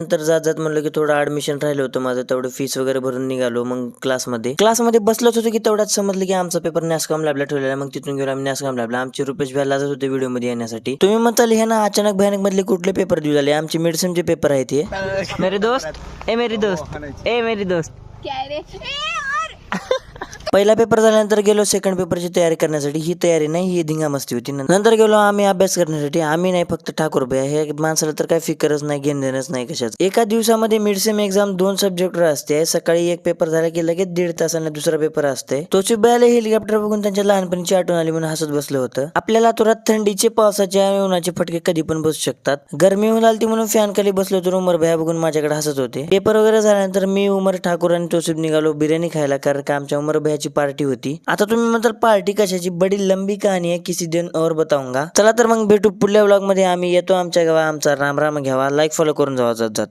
नंतर जात जात म्हणलं की थोडं ऍडमिशन राहिलं होतं माझं तेवढं फीस वगैरे भरून निघालो मग क्लासमध्ये क्लासमध्ये बसलोच होतो की तेवढ्यात समजलं की आमचा पेपर नॅसकॉम लॅबला ठेवलेला मग तिथून गेलो आम्ही नॅसकॉम लॅबला आमचे रुपेश भाई लाजत होते व्हिडिओमध्ये येण्यासाठी. तुम्ही म्हणताल हे ना अचानक भयानक मधले कुठले पेपर देऊ झाले? आमचे मिडसमचे पेपर आहेत हे. मेरे दोस्त ए मेरी दोस्त ए मेरी दोस्त. क्या रे? ए और! पहिला पेपर झाल्यानंतर गेलो सेकंड पेपरची तयारी करण्यासाठी. ही तयारी नाही ही धिंगामस्ती होती. नंतर गेलो आम्ही अभ्यास करण्यासाठी. आम्ही नाही फक्त ठाकूर भैया हे माणसाला तर काही फिकरच नाही घेण देणंच नाही कशाच. एका दिवसामध्ये मिड सेम एक्झाम दोन सब्जेक्ट असते. सकाळी एक पेपर झाला की लगेच दीड तासाने दुसरा पेपर असते. तोची भैयाला हेलिकॉप्टर बघून त्यांच्या लहानपणीची आठवण आली म्हणून हसत बसलं होतं. आपल्याला तुरात थंडीचे पावसाचे आणि उन्हाचे फटके कधी पण बसू शकतात. गरमी होऊन आलती म्हणून फॅन खाली बसलो तर उमर भया बघून माझ्याकडे हसत होते. पेपर वगैरे झाल्यानंतर मी उमर ठाकूर आणि तोसिब निघालो. बिर्याणी खायला कारण का आमच्या उमर भयाची पार्टी होती. आता तुम्ही म्हणताल पार्टी कशाची? बडी लंबी कहाणी आहे किसी दिन और बताऊंगा. चला तर मग भेटू पुढल्या ब्लॉगमध्ये. आम्ही येतो आमच्या गावा आमचा राम राम घ्यावा. लाईक फॉलो करून जावा जात जात.